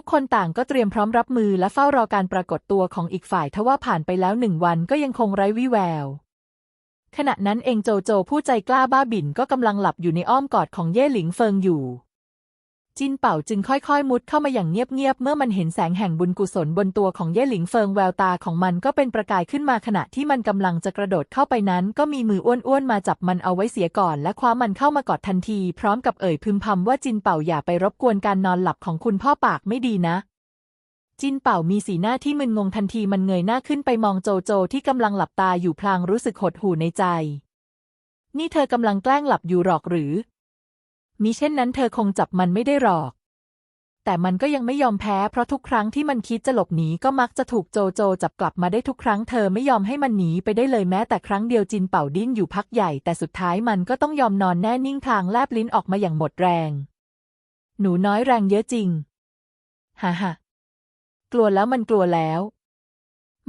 ทุกคนต่างก็เตรียมพร้อมรับมือและเฝ้ารอการปรากฏตัวของอีกฝ่ายทว่าผ่านไปแล้วหนึ่งวันก็ยังคงไร้วี่แวว ขณะนั้นเองโจโจผู้ใจกล้าบ้าบิ่นก็กำลังหลับอยู่ในอ้อมกอดของเย่หลิงเฟิงอยู่ จินเป่าจึงค่อยๆ มุดเข้ามาอย่างเงียบๆ เมื่อมันเห็นแสงแห่งบุญกุศลบนตัวของเย่หลิงเฟิงแววตาของมันก็เป็นประกายขึ้นมาขณะที่มันกำลังจะกระโดดเข้าไปนั้น ก็มีมืออ้วนๆ มาจับมันเอาไว้เสียก่อน และคว้ามันเข้ามากอดทันที พร้อมกับเอ่ยพึมพำว่าจินเป่าอย่าไปรบกวนการนอนหลับของคุณพ่อปากไม่ดีนะ จินเป่ามีสีหน้าที่มึนงงทันทีมันเงยหน้าขึ้นไปมองโจโจที่กำลังหลับตาอยู่พลางรู้สึกหดหู่ในใจ นี่เธอกำลังแกล้งหลับอยู่หรอกหรือ มิเช่นนั้นเธอคงจับมันไม่ได้หรอก แต่มันก็ยังไม่ยอมแพ้เพราะทุกครั้งที่มันคิดจะหลบหนีก็มักจะถูกโจโจจับกลับมาได้ทุกครั้งเธอไม่ยอมให้มันหนีไปได้เลยแม้แต่ครั้งเดียวจินเป่าดิ้นอยู่พักใหญ่แต่สุดท้ายมันก็ต้องยอมนอนแน่นิ่งพลางแลบลิ้นออกมาอย่างหมดแรง หนูน้อยแรงเยอะจริง ฮ่าฮ่ากลัวแล้วมันกลัวแล้ว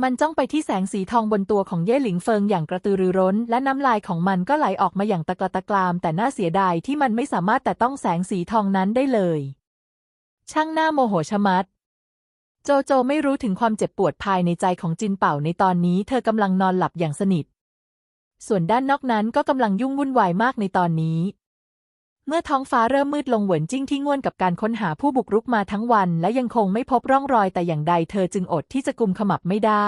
มันจ้องไปที่แสงสีทองบนตัวของเย่หลิงเฟิงอย่างกระตือรือร้น และน้ำลายของมันก็ไหลออกมาอย่างตะกละตะกราม แต่น่าเสียดายที่มันไม่สามารถแต่ต้องแสงสีทองนั้นได้เลย ช่างหน้าโมโหชะมัด โจโจไม่รู้ถึงความเจ็บปวดภายในใจของจินเป่าในตอนนี้ เธอกำลังนอนหลับอย่างสนิท ส่วนด้านนอกนั้นก็กำลังยุ่งวุ่นวายมากในตอนนี้ เมื่อท้องฟ้าเริ่มมืดลงเหวินจิ้งที่ง่วนกับการค้นหาผู้บุกรุกมาทั้งวัน และยังคงไม่พบร่องรอยแต่อย่างใดเธอจึงอดที่จะกุมขมับไม่ได้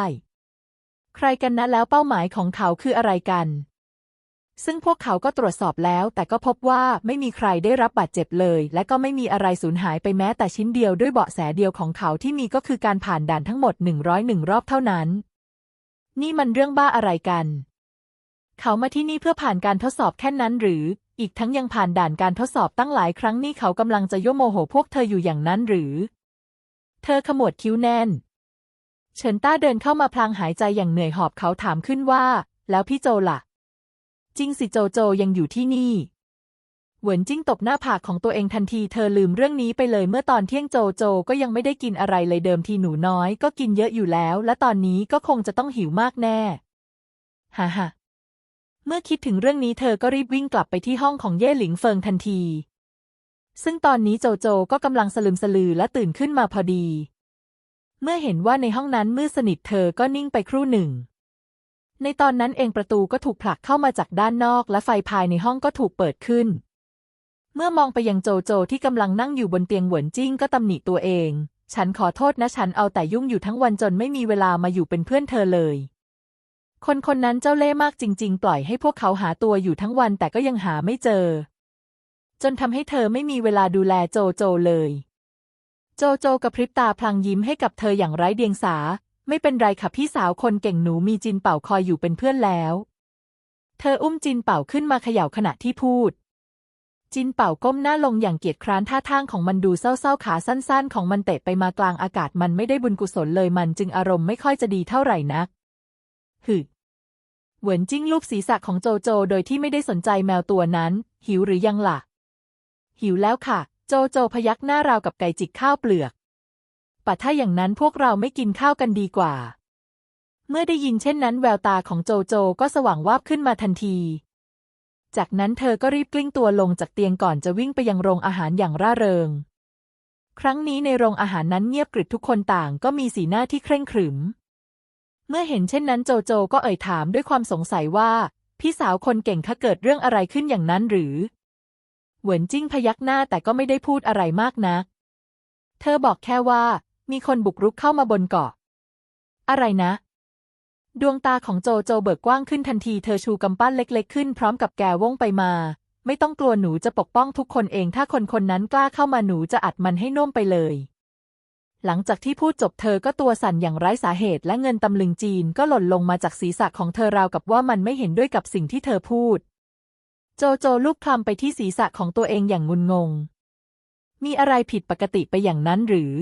ใครกันนะแล้วเป้าหมายของเขาคืออะไรกัน ซึ่งพวกเขาก็ตรวจสอบแล้ว แต่ก็พบว่าไม่มีใครได้รับบาดเจ็บเลย และก็ไม่มีอะไรสูญหายไปแม้แต่ชิ้นเดียวด้วยเบาะแสเดียวของเขาที่มีก็คือการผ่านด่านทั้งหมด 101 รอบเท่านั้น นี่มันเรื่องบ้าอะไรกัน เขามาที่นี่เพื่อผ่านการทดสอบแค่นั้นหรือ อีกทั้งยังผ่านด่านการทดสอบตั้งหลายครั้งนี่เขากำลังจะย่โมโหพวกเธออยู่อย่างนั้นหรือ เธอขมวดคิ้วแน่น เฉินต้าเดินเข้ามาพลางหายใจอย่างเหนื่อยหอบเขาถามขึ้นว่า แล้วพี่โจล่ะ จริงสิโจโจยังอยู่ที่นี่เหวินจิ้งตบหน้าผากของตัวเองทันทีเธอลืมเรื่องนี้ไปเลยเมื่อตอนเที่ยงโจโจก็ยังไม่ได้กินอะไรเลยเดิมทีหนูน้อยก็กินเยอะอยู่แล้ว และตอนนี้ก็คงจะต้องหิวมากแน่ ฮ่าฮ่า เมื่อคิดถึงเรื่องนี้เธอก็รีบวิ่งกลับไปที่ห้องของเย่หลิงเฟิงทันที ซึ่งตอนนี้โจโจก็กำลังสลึมสลือและตื่นขึ้นมาพอดี เมื่อเห็นว่าในห้องนั้นมืดสนิทเธอก็นิ่งไปครู่หนึ่ง ในตอนนั้นเองประตูก็ถูกผลักเข้ามาจากด้านนอก และไฟภายในห้องก็ถูกเปิดขึ้น เมื่อมองไปยังโจโจที่กำลังนั่งอยู่บนเตียงหวนจิ้งก็ตำหนิตัวเอง ฉันขอโทษนะฉันเอาแต่ยุ่งอยู่ทั้งวันจนไม่มีเวลามาอยู่เป็นเพื่อนเธอเลย คนคนนั้นเจ้าเล่ห์มากจริง ๆ ปล่อยให้พวกเขาหาตัวอยู่ทั้งวันแต่ก็ยังหาไม่เจอ จนทำให้เธอไม่มีเวลาดูแลโจโจเลย โจโจกระพริบตาพลางยิ้มให้กับเธออย่างไร้เดียงสา ไม่เป็นไรค่ะพี่สาวคนเก่งหนูมีจินเป่าคอยอยู่เป็นเพื่อนแล้ว เธออุ้มจินเป่าขึ้นมาเขย่าขณะที่พูดจินเป่าก้มหน้าลงอย่างเกียจคร้านท่าทางของมันดูเศร้าๆขาสั้นๆ ของมันเตะไปมากลางอากาศมันไม่ได้บุญกุศลเลยมันจึงอารมณ์ไม่ค่อยจะดีเท่าไหร่นักฮึ เหวินจิ้งลูบศีรษะของโจโจโดยที่ไม่ได้สนใจแมวตัวนั้น หิวหรือยังล่ะ หิวแล้วค่ะ โจโจพยักหน้าราวกับไก่จิกข้าวเปลือกปัดถ้าอย่างนั้นพวกเราไม่กินข้าวกันดีกว่า เมื่อได้ยินเช่นนั้นแววตาของโจโจก็สว่างวาบขึ้นมาทันที จากนั้นเธอก็รีบกลิ้งตัวลงจากเตียงก่อนจะวิ่งไปยังโรงอาหารอย่างร่าเริง ครั้งนี้ในโรงอาหารนั้นเงียบกริบทุกคนต่างก็มีสีหน้าที่เคร่งขรึม เมื่อเห็นเช่นนั้นโจโจก็เอ่ยถามด้วยความสงสัยว่า พี่สาวคนเก่งคะเกิดเรื่องอะไรขึ้นอย่างนั้นหรือ เหวินจิ้งพยักหน้าแต่ก็ไม่ได้พูดอะไรมากนัก เธอบอกแค่ว่า มีคนบุกรุกเข้ามาบนเกาะ อะไรนะ ดวงตาของโจโจเบิกกว้างขึ้นทันทีเธอชูกำปั้นเล็กๆขึ้นพร้อมกับแกว่งไปมา ไม่ต้องกลัวหนูจะปกป้องทุกคนเองถ้าคนคนนั้นกล้าเข้ามาหนูจะอัดมันให้น่วมไปเลย หลังจากที่พูดจบเธอก็ตัวสั่นอย่างไร้สาเหตุและเงินตำลึงจีนก็หล่นลงมาจากศีรษะของเธอราวกับว่ามันไม่เห็นด้วยกับสิ่งที่เธอพูด โจโจลูกคลำไปที่ศีรษะของตัวเองอย่างงุนงง มีอะไรผิดปกติไปอย่างนั้นหรือ